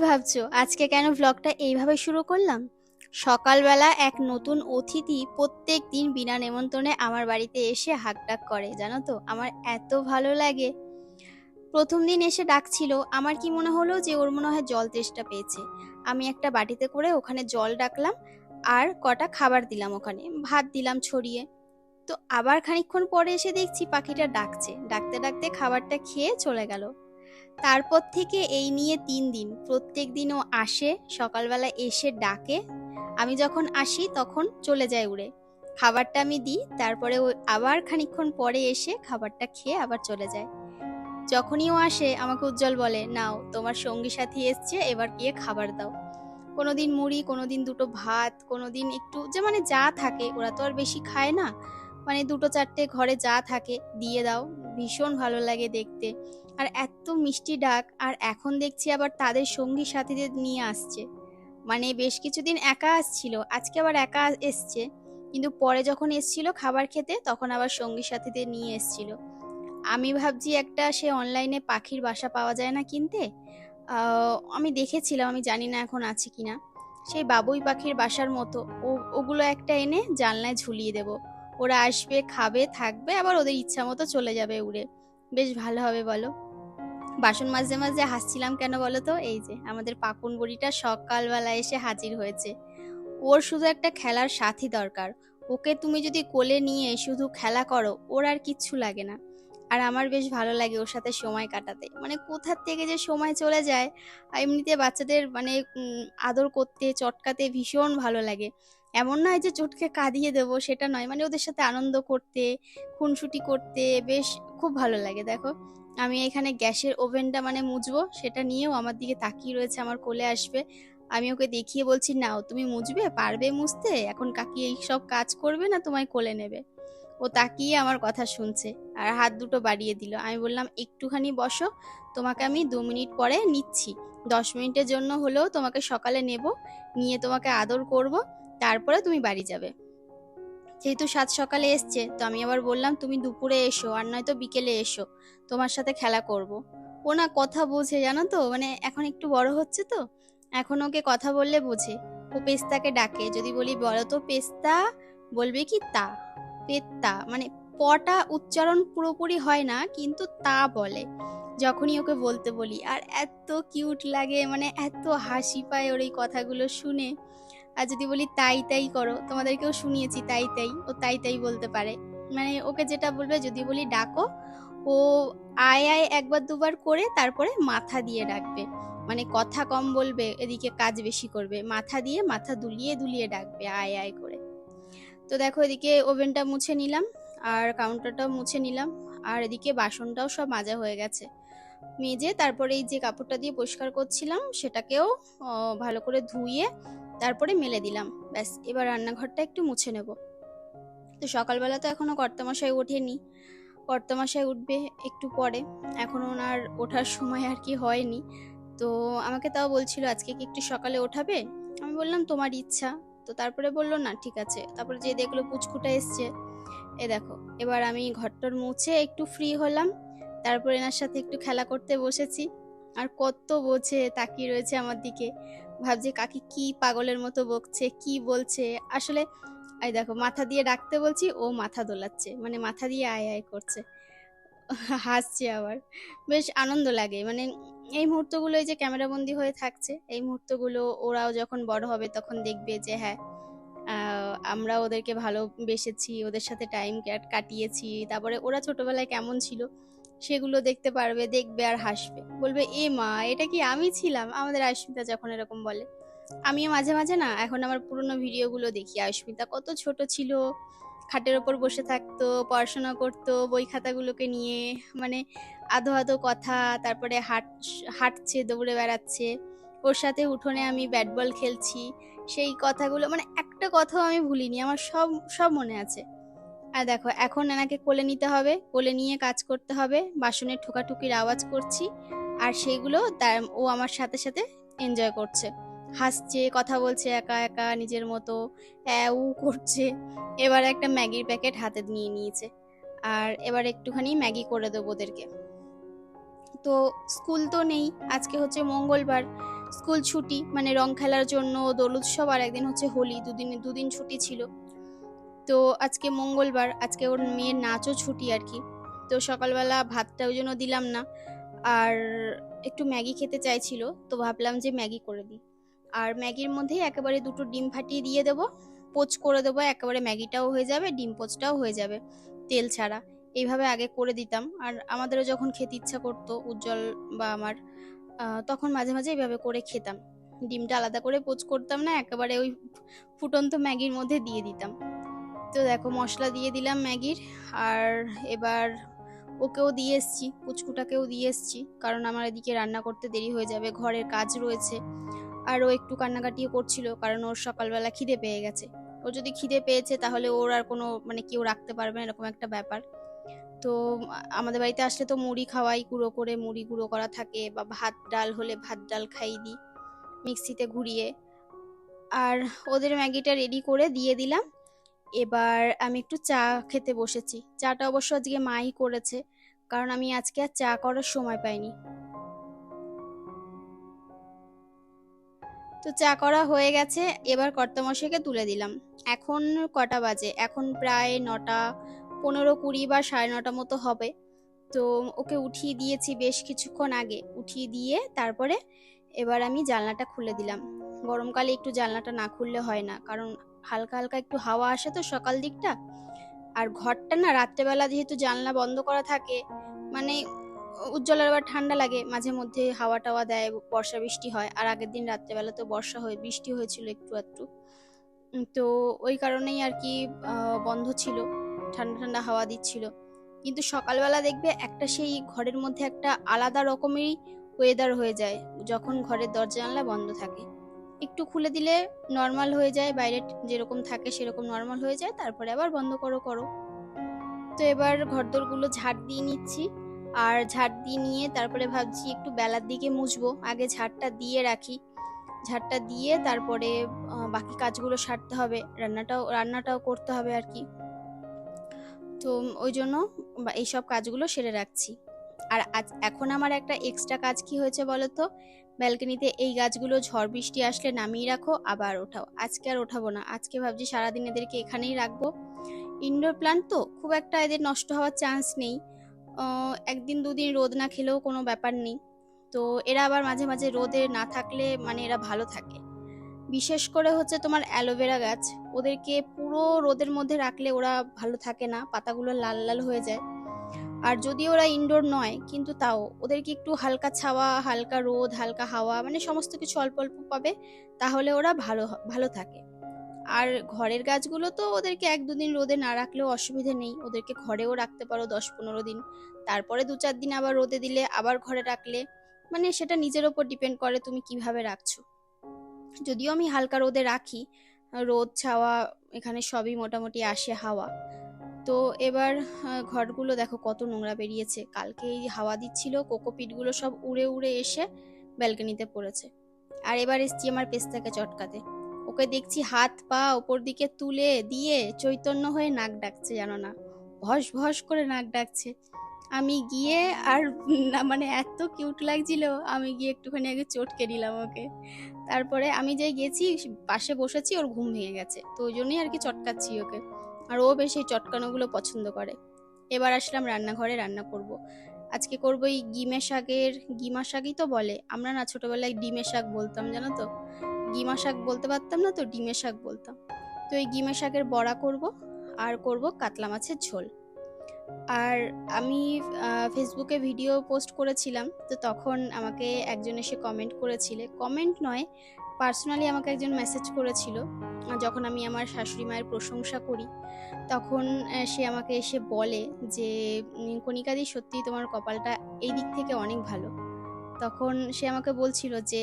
ভাবছ? আজকে কেন ব্লগটা এইভাবে শুরু করলাম? সকালবেলা এক নতুন অতিথি প্রত্যেক দিন বিনা নেমন্তণে আমার বাড়িতে এসে হাঁকডাক করে, জানো তো? আমার এত ভালো লাগে। প্রথম দিন এসে ডাকছিল, আমার কি মনে হলো যে ওর মনে হয় জল তেষ্টা পেয়েছে। আমি একটা বাটিতে করে ওখানে জল ডাকলাম, আর কটা খাবার দিলাম ওখানে, ভাত দিলাম ছড়িয়ে। তো আবার খানিকক্ষণ পরে এসে দেখছি পাখিটা ডাকছে। ডাকতে ডাকতে খাবারটা খেয়ে চলে গেল। তারপর থেকে এই নিয়ে তিন দিন। প্রত্যেক দিন ও আসে, সকালবেলা এসে ডাকে। আমি যখন আসি তখন চলে যায় উড়ে। খাবারটা আমি দিই, তারপরে ও আবার খানিকক্ষণ পরে এসে খাবারটা খেয়ে আবার চলে যায়। যখনই ও আসে, আমাকে উজ্জ্বল বলে, নাও, তোমার সঙ্গী সাথী এসছে, এবার গিয়ে খাবার দাও। কোনোদিন মুড়ি, কোনোদিন দুটো ভাত, কোনোদিন একটু, যে মানে যা থাকে, ওরা তো আর বেশি খায় না। মানে দুটো চারটে ঘরে যা থাকে, দিয়ে দাও। ভীষণ ভালো লাগে দেখতে। আর এত মিষ্টি ডাক, আর এখন দেখছি আবার তাদের সঙ্গী সাথীদের নিয়ে আসছে। মানে বেশ কিছুদিন একা আসছিল, আজকে আবার একা এসছে। কিন্তু পরে যখন এসছিল খাবার খেতে, তখন আবার সঙ্গী সাথীদের নিয়ে এসছিল। আমি ভাবছি একটা সে অনলাইনে পাখির বাসা পাওয়া যায় না কিনতে? আমি দেখেছিলাম, আমি জানি না এখন আছে কিনা। সেই বাবুই পাখির বাসার মতো। ওগুলো একটা এনে জানলায় ঝুলিয়ে দেব। ওরা আসবে, খাবে, থাকবে, আবার ওদের ইচ্ছা মতো চলে যাবে উড়ে। বেশ ভালো হবে বলো। বাসন মাঝে মাঝে হাসছিলাম কেন বলো তো? এই যে, আমাদের পাকুন বুড়িটা সকালবেলা এসে হাজির হয়েছে। ওর শুধু একটা খেলার সাথী দরকার। ওকে তুমি যদি কোলে নিয়ে শুধু খেলা করো, ওর আর কিচ্ছু লাগে না। আর আমার বেশ ভালো লাগে ওর সাথে সময় কাটাতে। মানে কোথার থেকে যে সময় চলে যায় এমনিতে বাচ্চাদের মানে আদর করতে, চটকাতে ভীষণ ভালো লাগে। এমন নয় যে চটকে কাঁদিয়ে দেবো, সেটা নয়। মানে ওদের সাথে আনন্দ করতে, খুনসুটি করতে বেশ খুব ভালো লাগে, দেখো। আমি এখানে গ্যাসের ওভেনটা মানে মুজবো, সেটা নিয়েও আমার দিকে তাকিয়ে রয়েছে, আমার কোলে আসবে। আমি ওকে দেখিয়ে বলছি, নাও, তুমি মুছবে পারবে মুছতে? এখন কাকি এই সব কাজ করবে না তোমায় কোলে নেবে? ও তাকিয়ে আমার কথা শুনছে আর হাত দুটো বাড়িয়ে দিল। আমি বললাম, একটুখানি বসো, তোমাকে আমি দু মিনিট পরে নিচ্ছি। দশ মিনিটের জন্য হলেও তোমাকে সকালে নেব, নিয়ে তোমাকে আদর করব। তারপরে তুমি বাড়ি যাবে। যেহেতু সাত সকালে এসছে, তো আমি আবার বললাম, তুমি দুপুরে এসো, আর নয়তো বিকেলে এসো। তোমার সাথে খেলা করব। ও না কথা বোঝে, জানো তো? মানে এখন একটু বড় হচ্ছে তো। এখন ওকে কথা বললে বোঝে। ও পেস্তাকে ডাকে। যদি বলি, বলো তো পেস্তা? বলবে কি, তা। পেত্তা। মানে পটা উচ্চারণ পুরোপুরি হয় না, কিন্তু তা বলে। যখনই ওকে বলতে বলি, আর এত কিউট লাগে মানে এত হাসি পায় ওর এই কথাগুলো শুনে। আর যদি বলি তাই তাই করো, তোমাদেরকেও শুনিয়েছি তাই তাই, ও তাই তাই বলতে পারে। মানে ওকে যেটা বলবে, যদি বলি ডাকো, ও আয় আয় একবার দুবার করে তারপরে মাথা দিয়ে ডাকবে। মানে কথা কম বলবে, এদিকে কাজ বেশি করবে। মাথা দিয়ে, মাথা দুলিয়ে দুলিয়ে ডাকবে আয় আয় করে। তো দেখো এদিকে ওভেনটা মুছে নিলাম, আর কাউন্টারটাও মুছে নিলাম, আর এদিকে বাসনটাও সব মাজা হয়ে গেছে। মেজে তারপরে এই যে কাপড়টা দিয়ে পরিষ্কার করছিলাম, সেটাকেও ভালো করে ধুইয়ে তারপরে মেলে দিলাম। ব্যাস, এবার রান্নাঘরটা একটু মুছে নেব। তো সকালবেলা তো এখনও কর্তামশাই ওঠেনি। কর্তামশাই উঠবে একটু পরে। এখন ওনার ওঠার সময় আর কি হয়নি। তো আমাকে তাও বলছিল, আজকে কি একটু সকালে ওঠাবে? আমি বললাম, তোমার ইচ্ছা। তো তারপরে বলল, না, ঠিক আছে। তারপরে যে দেখল পুচকুটা এসছে, এ দেখো, এবার আমি ঘরটর মুছে একটু ফ্রি হলাম। তারপর এনার সাথে একটু খেলা করতে বসেছি। আর কত বোঝে তাকিয়ে রয়েছে আমার দিকে। ভাবছে কাকি কি পাগলের মতো বকছে, কি বলছে। আসলে, এই দেখো, মাথা দিয়ে ডাকতে বলছি, ও মাথা দোলাচ্ছে মানে মাথা দিয়ে আয় আয় করছে। হাসছে আবার। বেশ আনন্দ লাগে মানে এই মুহূর্তগুলো এই যে ক্যামেরাবন্দি হয়ে থাকছে, এই মুহূর্তগুলো ওরাও যখন বড় হবে তখন দেখবে যে হ্যাঁ আমরা ওদেরকে ভালোবেসেছি, ওদের সাথে টাইম কাটিয়েছি। তারপরে ওরা ছোটবেলায় কেমন ছিল সেগুলো দেখতে পারবে, দেখবে আর হাসবে। বলবে, এ মা, এটা কি আমি ছিলাম? আমাদের আয়স্মিতা যখন এরকম বলে। আমিও মাঝে মাঝে না, এখন আমার পুরনো ভিডিওগুলো দেখি। আয়স্মিতা কত ছোট ছিল, খাটের ওপর বসে থাকতো, পড়াশোনা করতো, বই খাতাগুলোকে নিয়ে মানে আধো আধো কথা, তারপরে হাট, হাঁটছে, দৌড়ে বেড়াচ্ছে। ওর সাথে উঠোনে আমি ব্যাট বল খেলছি। সেই কথাগুলো মানে একটা কথাও আমি ভুলিনি, আমার সব সব মনে আছে। আর দেখো, এখন এনাকে কোলে নিতে হবে। কোলে নিয়ে কাজ করতে হবে। বাসনের ঠোকাঠুকির আওয়াজ করছি। আর সেইগুলো তার, ও আমার সাথে সাথে এনজয় করছে। হাসছে, কথা বলছে একা একা, নিজের মতো উ করছে। এবার একটা ম্যাগির প্যাকেট হাতে নিয়ে নিয়েছে। আর এবার একটুখানি ম্যাগি করে দেবো ওদেরকে। তো স্কুল তো নেই, আজকে হচ্ছে মঙ্গলবার। স্কুল ছুটি মানে রং খেলার জন্য, দোল উৎসব, আর একদিন হচ্ছে হোলি। দুদিন দুদিন ছুটি ছিল। তো আজকে মঙ্গলবার, আজকে ওর মেয়ের নাচও ছুটি আর কি। তো সকালবেলা ভাতটা ওই জন্য দিলাম না। আর একটু ম্যাগি খেতে চাইছিল, তো ভাবলাম যে ম্যাগি করে দিই। আর ম্যাগির মধ্যেই একেবারে দুটো ডিম ফাটিয়ে দিয়ে দেবো, পোচ করে দেবো, একেবারে ম্যাগিটাও হয়ে যাবে, ডিম পোচটাও হয়ে যাবে, তেল ছাড়া। এইভাবে আগে করে দিতাম। আর আমাদেরও যখন খেতে ইচ্ছা করতো, উজ্জ্বল বা আমার তখন মাঝে মাঝে এইভাবে করে খেতাম। ডিমটা আলাদা করে পোচ করতাম না, একেবারে ওই ফুটন্ত ম্যাগির মধ্যে দিয়ে দিতাম। তো দেখো মশলা দিয়ে দিলাম ম্যাগির, আর এবার ওকেও দিয়ে এসছি, পুচকুটাকেও দিয়ে এসছি, কারণ আমার এদিকে রান্না করতে দেরি হয়ে যাবে, ঘরের কাজ রয়েছে। আর ও একটু কান্নাকাটিও করছিল, কারণ ওর সকালবেলা খিদে পেয়ে গেছে। ও যদি খিদে পেয়েছে, তাহলে ওর আর কোনো মানে কেউ রাখতে পারবে না, এরকম একটা ব্যাপার। তো আমাদের বাড়িতে আসলে তো মুড়ি খাওয়াই, গুঁড়ো করে মুড়ি গুঁড়ো করা থাকে, বা ভাত ডাল হলে ভাত ডাল খাই দিই, মিক্সিতে ঘুরিয়ে। আর ওদের ম্যাগিটা রেডি করে দিয়ে দিলাম। এবার আমি একটু চা খেতে বসেছি। চাটা অবশ্য আজকে মাই করেছে, কারণ আমি আজকে আর চা করার সময় পাইনি। তো চা করা হয়ে গেছে, এবার কর্তামশাইকে তুলে দিলাম। এখন কটা বাজে? এখন প্রায় নটা পনেরো কুড়ি বা সাড়ে নটা মতো হবে। তো ওকে উঠিয়ে দিয়েছি বেশ কিছুক্ষণ আগে। উঠিয়ে দিয়ে তারপরে এবার আমি জানলাটা খুলে দিলাম। গরমকালে একটু জানলাটা না খুললে হয় না, কারণ হালকা হালকা একটু হাওয়া আসে তো সকাল দিকটা। আর ঘরটা না রাত্রেবেলা যেহেতু জানলা বন্ধ করা থাকে মানে উজ্জ্বলের আবার ঠান্ডা লাগে, মাঝে মধ্যে হাওয়া টাওয়া দেয়, বর্ষা বৃষ্টি হয়। আর আগের দিন রাত্রেবেলা তো বর্ষা হয়ে, বৃষ্টি হয়েছিল একটু একটু তো ওই কারণেই আর কি বন্ধ ছিল, ঠান্ডা ঠান্ডা হাওয়া দিচ্ছিল। কিন্তু সকালবেলা দেখবে একটা সেই ঘরের মধ্যে একটা আলাদা রকমেরই ওয়েদার হয়ে যায়, যখন ঘরের দরজা জানলা বন্ধ থাকে। একটু খুলে দিলে নর্মাল হয়ে যায়, বাইরে যেরকম থাকে সেরকম নর্মাল হয়ে যায়, তারপরে আবার বন্ধ করো করো। তো এবার ঘরদোরগুলো ঝাড় দিয়ে নিচ্ছি। আর ঝাড় দিয়ে নিয়ে তারপরে ভাবছি একটু বেলার দিকে মুছবো। আগে ঝাড়টা দিয়ে রাখি। ঝাড়টা দিয়ে তারপরে বাকি কাজগুলো সারতে হবে। রান্নাটাও রান্নাটাও করতে হবে আর কি। তো ওই জন্য এইসব কাজগুলো সেরে রাখছি। আর আজ, এখন আমার একটা এক্সট্রা কাজ কি হয়েছে বলো তো ব্যালকনিতে এই গাছগুলো ঝড় বৃষ্টি আসলে নামিয়ে রাখো, আবার ওঠাও। আজকে আর ওঠাবো না। আজকে ভাবছি সারাদিন এদেরকে এখানেই রাখব। ইনডোর প্লান্ট তো খুব একটা এদের নষ্ট হওয়ার চান্স নেই। একদিন দুদিন রোদ না খেলেও কোনো ব্যাপার নেই। তো এরা আবার মাঝে মাঝে রোদে না থাকলে মানে এরা ভালো থাকে। বিশেষ করে হচ্ছে তোমার অ্যালোভেরা গাছ। ওদেরকে পুরো রোদের মধ্যে রাখলে ওরা ভালো থাকে না। পাতাগুলো লাল লাল হয়ে যায়। আর যদি ওরা ইনডোর নয়, কিন্তু তাও ওদেরকে একটু হালকা ছাওয়া, হালকা রোদ, হালকা হাওয়া মানে সমস্ত কিছু অল্প অল্প পাবে, তাহলে ওরা ভালো ভালো থাকে। আর ঘরের গাছগুলো তো ওদেরকে এক দুদিন রোদে না রাখলেও অসুবিধে নেই, ওদেরকে ঘরেও রাখতে পারো দশ পনেরো দিন। তারপরে দু চার দিন আবার রোদে দিলে, আবার ঘরে রাখলে মানে সেটা নিজের ওপর ডিপেন্ড করে তুমি কীভাবে রাখছো। যদিও আমি হালকা রোদে রাখি, রোদ, ছাওয়া, এখানে সবই মোটামুটি আসে হাওয়া। তো এবার ঘরগুলো দেখো কত নোংরা বেরিয়েছে। কালকে এই হাওয়া দিচ্ছিল, কোকোপিটগুলো সব উড়ে উড়ে এসে ব্যালকনিতে পড়েছে। আর এবার এসছি আমার পেস্তাকে চটকাতে। ওকে দেখছি হাত পা ওপর দিকে তুলে দিয়ে চৈতন্য হয়ে নাক ডাকছে জানো না। ভস ভস করে নাক ডাকছে। আমি গিয়ে আর মানে এত কিউট লাগছিল, আমি গিয়ে একটুখানি আগে চটকে দিলাম ওকে। তারপরে আমি যে গেছি, পাশে বসেছি, ওর ঘুম ভেঙে গেছে। তো ওই জন্যই আর কি চটকাচ্ছি ওকে। আর ও বেশ এই চটকানোগুলো পছন্দ করে। এবার আসলাম রান্নাঘরে রান্না করব। আজকে করব এই গিমে শাকের, গিমা শাকই তো বলে। আমরা না ছোটবেলায় ডিমের শাক বলতাম, জানো তো? গিমা শাক বলতে পারতাম না তো? ডিমের শাক বলতাম। তো এই গিমে শাকের বড়া করব আর করব কাতলা মাছের ঝোল। আর আমি ফেসবুকে ভিডিও পোস্ট করেছিলাম, তো তখন আমাকে একজন এসে কমেন্ট করেছিলে। কমেন্ট নয় পার্সোনালি আমাকে একজন মেসেজ করেছিল যখন আমি আমার শাশুড়ি মায়ের প্রশংসা করি, তখন সে আমাকে এসে বলে যে কণিকাদি সত্যি তোমার কপালটা এই দিক থেকে অনেক ভালো। তখন সে আমাকে বলছিল যে,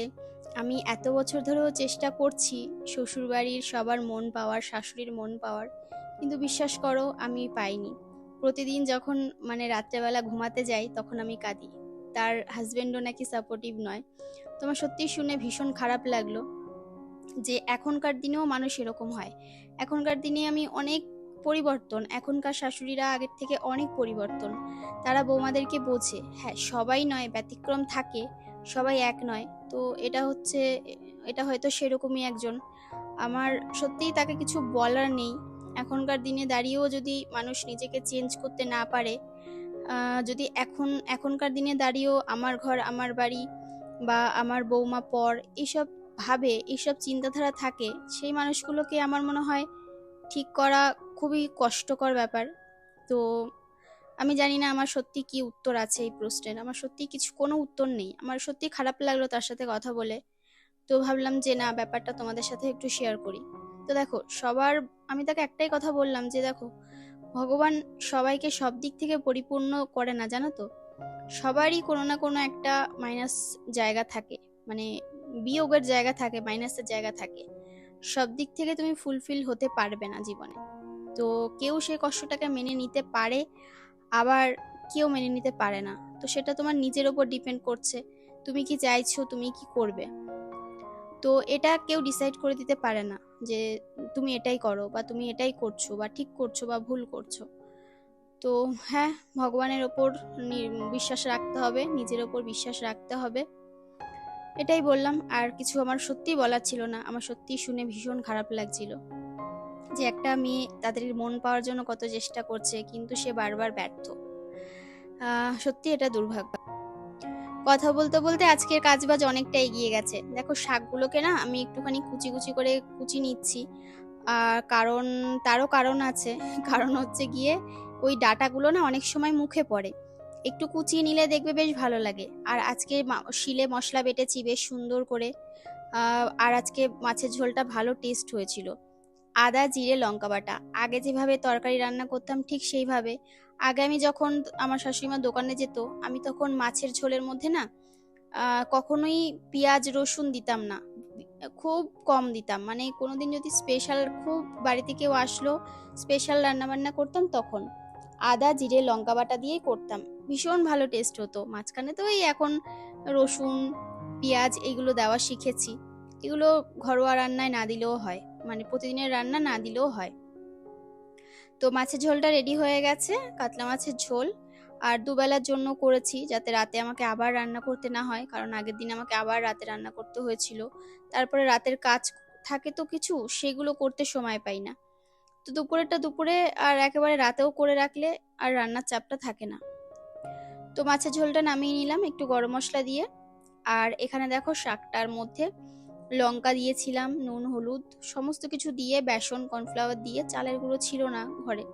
আমি এত বছর ধরেও চেষ্টা করছি শ্বশুরবাড়ির সবার মন পাওয়ার, শাশুড়ির মন পাওয়ার, কিন্তু বিশ্বাস করো, আমি পাইনি। প্রতিদিন যখন মানে রাত্রেবেলা ঘুমাতে যাই, তখন আমি কাঁদি। তার হাজব্যান্ডও নাকি সাপোর্টিভ নয়। তোমার সত্যি শুনে ভীষণ খারাপ লাগল যে এখনকার দিনেও মানুষ এরকম হয়। এখনকার দিনে আমি অনেক পরিবর্তন, এখনকার শাশুড়িরা আগের থেকে অনেক পরিবর্তন। তারা বৌমাদেরকে বোঝে হ্যাঁ সবাই নয়, ব্যতিক্রম থাকে, সবাই এক নয়। তো এটা হচ্ছে, এটা হয়তো সেরকমই একজন। আমার সত্যিই তাকে কিছু বলার নেই। এখনকার দিনে দাঁড়িয়েও যদি মানুষ নিজেকে চেঞ্জ করতে না পারে যদি এখন, এখনকার দিনে দাঁড়িয়েও আমার ঘর, আমার বাড়ি বা আমার বৌমা পর এইসব ভাবে এইসব চিন্তাধারা থাকে, সেই মানুষগুলোকে আমার মনে হয় ঠিক করা খুবই কষ্টকর ব্যাপার। তো আমি জানি না আমার সত্যি কি উত্তর আছে এই প্রশ্নের। আমার সত্যি কিছু, কোনো উত্তর নেই। আমার সত্যি খারাপ লাগল তার সাথে কথা বলে। তো ভাবলাম যে না, ব্যাপারটা তোমাদের সাথে একটু শেয়ার করি। তো দেখো, সবার, আমি তাকে একটাই কথা বললাম যে দেখো, ভগবান সবাইকে সব দিক থেকে পরিপূর্ণ করে না, জানো তো? সবারই কোনো না কোনো একটা মাইনাস জায়গা থাকে। মানে বিয়োগের জায়গা থাকে মাইনাসের জায়গা থাকে। সব দিক থেকে তুমি ফুলফিল হতে পারবে না জীবনে। তো কেউ সেই কষ্টটাকে মেনে নিতে পারে, আবার কেউ মেনে নিতে পারে না। তো সেটা তোমার নিজের ওপর ডিপেন্ড করছে। তুমি কি চাইছো, তুমি কি করবে? তো এটা কেউ ডিসাইড করে দিতে পারে না যে তুমি এটাই করো বা তুমি এটাই করছ বা ঠিক করছ বা ভুল করছ। তো হ্যাঁ ভগবানের ওপর বিশ্বাস রাখতে হবে, নিজের ওপর বিশ্বাস রাখতে হবে। এটাই বললাম, আর কিছু আমার সত্যি বলার ছিল না, আমার সত্যি শুনে ভীষণ খারাপ লাগছিল। যে একটা মেয়ে তাদের মন পাওয়ার জন্য কত চেষ্টা করছে, কিন্তু সে বারবার ব্যর্থ। সত্যি এটা দুর্ভাগ্য। কথা বলতে বলতে আজকের কাজবাজ অনেকটা এগিয়ে গেছে। দেখো, শাকগুলোকে না আমি একটুখানি কুচি কুচি করে কুচি নিচ্ছি। আর কারণ, তারও কারণ আছে। কারণ হচ্ছে গিয়ে ওই ডাটাগুলো না অনেক সময় মুখে পড়ে। একটু কুচিয়ে নিলে দেখবে বেশ ভালো লাগে। আর আজকে শিলে মশলা বেটেছি বেশ সুন্দর করে। আর আজকে মাছের ঝোলটা ভালো টেস্ট হয়েছিল। আদা, জিরে, লঙ্কা বাটা। আগে যেভাবে তরকারি রান্না করতাম ঠিক সেইভাবে। আগে আমি যখন আমার শাশুড়িমার দোকানে যেত, আমি তখন মাছের ঝোলের মধ্যে না কখনোই পেঁয়াজ, রসুন দিতাম না। খুব কম দিতাম। মানে কোনোদিন যদি স্পেশাল খুব বাড়িতে কেউ আসলো স্পেশাল রান্না বান্না করতাম তখন। আদা, জিরে, লঙ্কা বাটা দিয়েই করতাম। ভীষণ ভালো টেস্ট হতো। মাঝখানে তো এই এখন রসুন, পেঁয়াজ এগুলো দেওয়া শিখেছি। এগুলো ঘরোয়া রান্নায় না দিলেও হয়। মানে প্রতিদিনের রান্না না দিলেও হয়। তো মাছের ঝোলটা রেডি হয়ে গেছে, কাতলা মাছের ঝোল। আর দুবেলার জন্য করেছি যাতে রাতে আমাকে আবার রান্না করতে না হয়, কারণ আগের দিন আমাকে আবার রাতে রান্না করতে হয়েছিল। তারপরে রাতের কাজ থাকে তো কিছু, সেগুলো করতে সময় পাই না। তো দুপুরেরটা দুপুরে আর একেবারে রাতেও করে রাখলে আর রান্নার চাপটা থাকে না। তো মাছের ঝোলটা নামিয়ে নিলাম একটু গরম মশলা দিয়ে। আর এখানে দেখো শাকটার মধ্যে লঙ্কা দিয়েছিলাম, নুন, হলুদ, সমস্ত কিছু দিয়ে, বেসন, কর্নফ্লাওয়ার দিয়ে, চালের গুঁড়ো ছিল না ঘরে।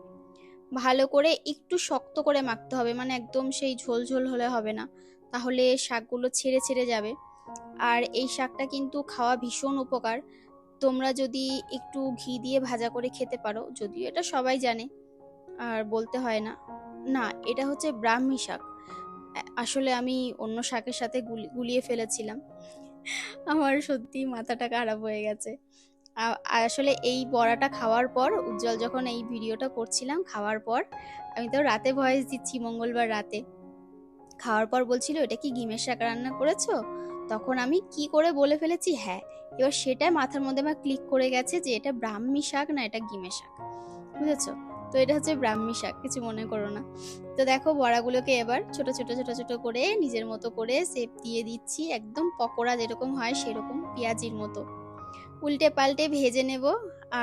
ভালো করে একটু শক্ত করে মাখতে হবে মানে একদম সেই ঝোল ঝোল হলে হবে না। তাহলে শাকগুলো ছেড়ে ছেড়ে যাবে। আর এই শাকটা কিন্তু খাওয়া ভীষণ উপকার। তোমরা যদি একটু ঘি দিয়ে ভাজা করে খেতে পারো, যদিও এটা সবাই জানে, আর বলতে হয় না। না, এটা হচ্ছে ব্রাহ্মী শাক। আসলে আমি অন্য শাকের সাথে গুলি- গুলিয়ে ফেলেছিলাম। আমার সত্যি মাথাটা খারাপ হয়ে গেছে। আসলে এই বড়াটা খাওয়ার পর, উজ্জ্বল যখন এই ভিডিওটা করছিলাম খাওয়ার পর, আমি তো রাতে ভয়েস দিচ্ছি, মঙ্গলবার রাতে। খাওয়ার পর বলছিল, এটা কি ঘিমের শাক রান্না করেছ? তখন আমি কি করে বলে ফেলেছি হ্যাঁ এবার সেটা মাথার মধ্যে আমার ক্লিক করে গেছে যে এটা ব্রাহ্মী শাক না এটা গিমে শাক, বুঝেছ? তো এটা হচ্ছে ব্রাহ্মী শাক, কিছু মনে করো না। তো দেখো বড়াগুলোকে এবার ছোট ছোট ছোট ছোট করে নিজের মতো করে সেপ দিয়ে দিচ্ছি, একদম পকোড়া যেরকম হয় সেরকম পেঁয়াজির মতো। উল্টে পাল্টে ভেজে নেব,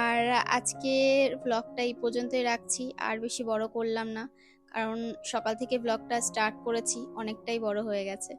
আর আজকের ব্লগটা এই পর্যন্তই রাখছি, আর বেশি বড় করলাম না, কারণ সকাল থেকে ব্লগটা স্টার্ট করেছি, অনেকটাই বড় হয়ে গেছে।